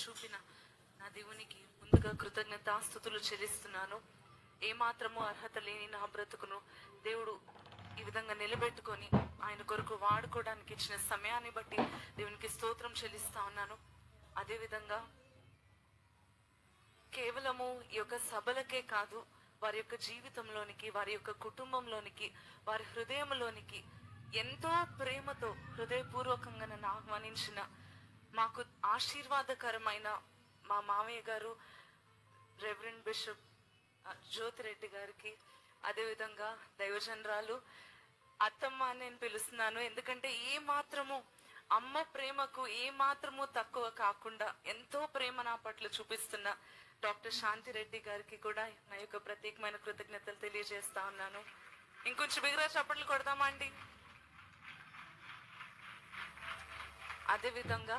చూపిన నా దేవునికి ముందుగా కృతజ్ఞతాస్థుతులు చెల్లిస్తున్నాను. ఏమాత్రము అర్హత లేని నా బ్రతుకును దేవుడు ఈ విధంగా నిలబెట్టుకొని ఆయన కొరకు వాడుకోవడానికి ఇచ్చిన సమయాన్ని బట్టి దేవునికి స్తోత్రం చెల్లిస్తా ఉన్నాను. అదేవిధంగా కేవలము ఈ యొక్క సభలకే కాదు వారి యొక్క జీవితంలోనికి వారి యొక్క కుటుంబంలోనికి వారి హృదయంలోనికి ఎంతో ప్రేమతో హృదయపూర్వకంగా నన్ను ఆహ్వానించిన మాకు ఆశీర్వాదకరమైన మా మామయ్య గారు రెవరెండ్ బిషప్ జ్యోతిరెడ్డి గారికి అదేవిధంగా దైవజనరాలు అత్తమ్మ అని నేను పిలుస్తున్నాను. ఎందుకంటే ఏ మాత్రము అమ్మ ప్రేమకు ఏ మాత్రము తక్కువ కాకుండా ఎంతో ప్రేమ నా పట్ల చూపిస్తున్న డాక్టర్ శాంతిరెడ్డి గారికి కూడా నా యొక్క ప్రత్యేకమైన కృతజ్ఞతలు తెలియజేస్తా ఉన్నాను. ఇంకొంచెం బిగరా చప్పట్లు కొడదామా అండి? అదేవిధంగా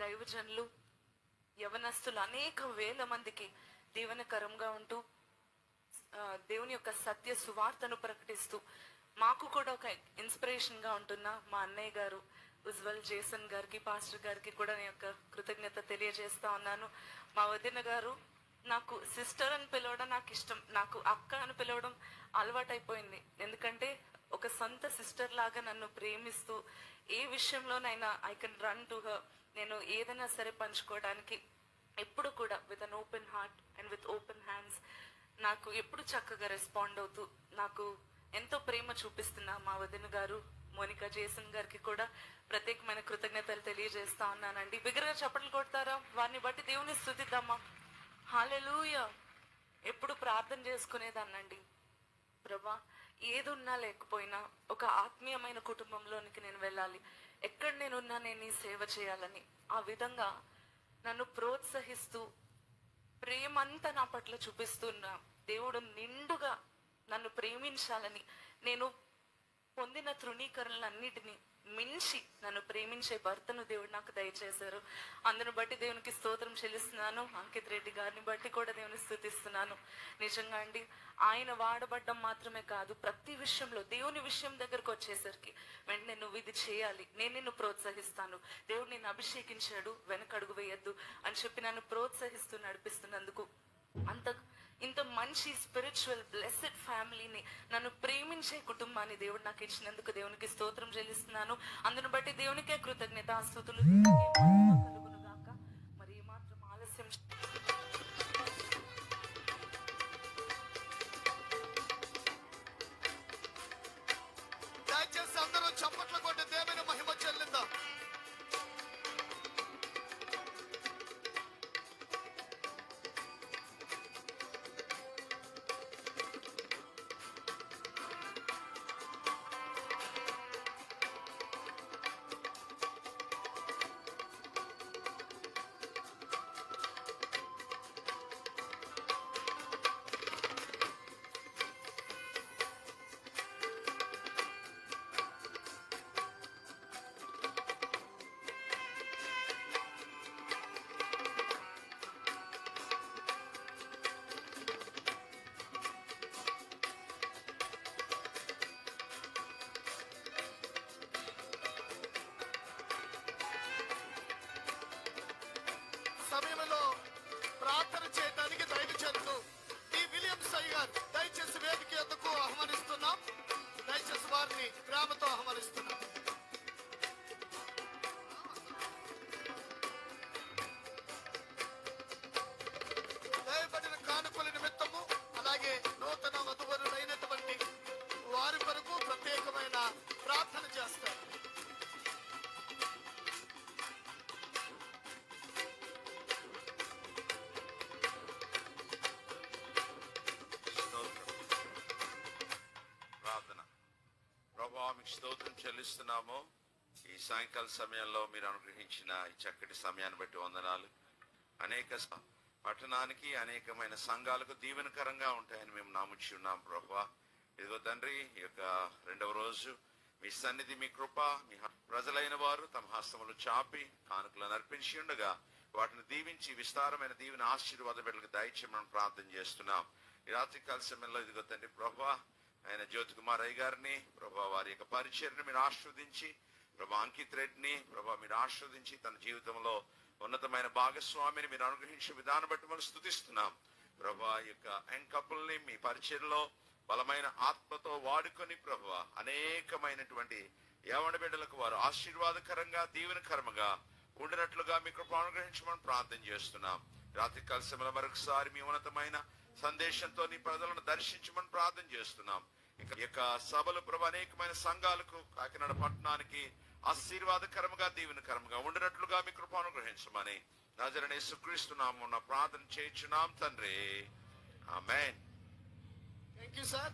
దైవజనులు యవనస్తులు అనేక వేల మందికి దీవనకరంగా ఉంటూ దేవుని యొక్క సత్య సువార్తను ప్రకటిస్తూ మాకు కూడా ఒక ఇన్స్పిరేషన్గా ఉంటున్న మా అన్నయ్య గారు ఉజ్వల్ జేసన్ గారికి పాస్టర్ గారికి కూడా నేను యొక్క కృతజ్ఞత తెలియజేస్తా ఉన్నాను. మా వదిన గారు నాకు సిస్టర్ అని పిలవడం నాకు ఇష్టం. నాకు అక్క అని పిలవడం అలవాటైపోయింది. ఎందుకంటే ఒక సొంత సిస్టర్ లాగా నన్ను ప్రేమిస్తూ ఏ విషయంలోనైనా I can run to her నేను ఏదైనా సరే పంచుకోవడానికి ఎప్పుడు కూడా with an open heart and with open hands నాకు ఎప్పుడు చక్కగా రెస్పాండ్ అవుతూ నాకు ఎంతో ప్రేమ చూపిస్తున్న మా వదిన గారు మోనికా జేసన్ గారికి కూడా ప్రత్యేకమైన కృతజ్ఞతలు తెలియజేస్తా ఉన్నానండి. బిగ్గరగా చప్పట్లు కొడతారా? వారిని బట్టి దేవుని స్థుతిద్దామా? హాలెలూయ ఎప్పుడు ప్రార్థన చేసుకునేదాన్నండి. ప్రభా ఏదున్నా లేకపోయినా ఒక ఆత్మీయమైన కుటుంబంలోనికి నేను వెళ్ళాలి. ఎక్కడ నేనున్నా నేను నీ సేవ చేయాలని. ఆ విధంగా నన్ను ప్రోత్సహిస్తూ ప్రేమంతా నా పట్ల చూపిస్తున్న దేవుడు నిండుగా నన్ను ప్రేమించాలని నేను పొందిన తృణీకరణలన్నిటినీ మించి నన్ను ప్రేమించే భర్తను దేవుడు నాకు దయచేశారు. అందును బట్టి దేవునికి స్తోత్రం చెల్లిస్తున్నాను. అంకిత్ రెడ్డి గారిని బట్టి కూడా దేవుని స్థుతిస్తున్నాను. నిజంగా అండి ఆయన వాడబడ్డం మాత్రమే కాదు ప్రతి విషయంలో దేవుని విషయం దగ్గరకు వచ్చేసరికి వెంటనే నువ్వు ఇది చేయాలి. నేను నిన్ను ప్రోత్సహిస్తాను. దేవుడు నిన్ను అభిషేకించాడు వెనకడుగు వేయద్దు అని చెప్పి నన్ను ప్రోత్సహిస్తూ నడిపిస్తున్నందుకు అంత మంచి స్పిరిచువల్ బ్లెస్డ్ ఫ్యామిలీని నన్ను ప్రేమించే కుటుంబాన్ని దేవుడు నాకు ఇచ్చినందుకు దేవునికి స్తోత్రం చెల్లిస్తున్నాను. అందును బట్టి దేవునికే కృతజ్ఞత ఆస్తుతులు మరి ఏమాత్రం ఆలస్యం దయచేసి అందరూ చప్పట్లు వారిని ప్రేమతో ఆహ్వానిస్తున్నాం. స్తోత్రం చెల్లిస్తున్నాము. ఈ సాయంకాల సమయంలో మీరు అనుగ్రహించిన ఈ చక్కటి సమయాన్ని బట్టి వందనాలు. అనేక పట్టణానికి అనేకమైన సంఘాలకు దీవెనకరంగా ఉంటాయని మేము నాముచ్చి ఉన్నాం ప్రభా ఇదిగో తండ్రి ఈ యొక్క రెండవ రోజు మీ సన్నిధి మీ కృప మీ ప్రజలైన వారు తమ హస్తములు చాపి కానుకలను అర్పించి ఉండగా వాటిని దీవించి విస్తారమైన దీవెన ఆశీర్వాద బిడ్డలకు దయచేయమని ప్రార్థన చేస్తున్నాం. ఈ రాత్రి కాల సమయంలో ఇదిగో తండ్రి ప్రభా ఆయన జ్యోతి కుమార్ అయ్య గారిని ప్రభా వారి యొక్క పరిచయను మీరు ఆస్వాదించి ప్రభా అంకిత్ రెడ్డిని ప్రభా మీరు ఆస్వాదించి తన జీవితంలో ఉన్నతమైన భాగస్వామిని మీరు అనుగ్రహించే విధానం బట్టి మనం స్థుతిస్తున్నాం. ప్రభా యొక్క యంగ్ కపుల్ని మీ పరిచయంలో బలమైన ఆత్మతో వాడుకొని ప్రభు అనేకమైనటువంటి యవన బిడ్డలకు వారు ఆశీర్వాదకరంగా దీవెనకరంగా ఉండినట్లుగా మీ కృప అనుగ్రహించమని ప్రార్థన చేస్తున్నాం. రాత్రి కలిసి మరొకసారి మీ ఉన్నతమైన సందేశంతో నీ ప్రజలను దర్శించమని ప్రార్థన చేస్తున్నాం. యొక్క సభలు ప్రభు అనేకమైన సంఘాలకు కాకినాడ పట్టణానికి ఆశీర్వాదకరముగా దీవెనకరముగా ఉండినట్లుగా మీ కృపను గ్రహించమని నజరనే సుక్రీస్తు ప్రార్థన చేయించున్నాం తండ్రి. ఆమెన్. Thank you sir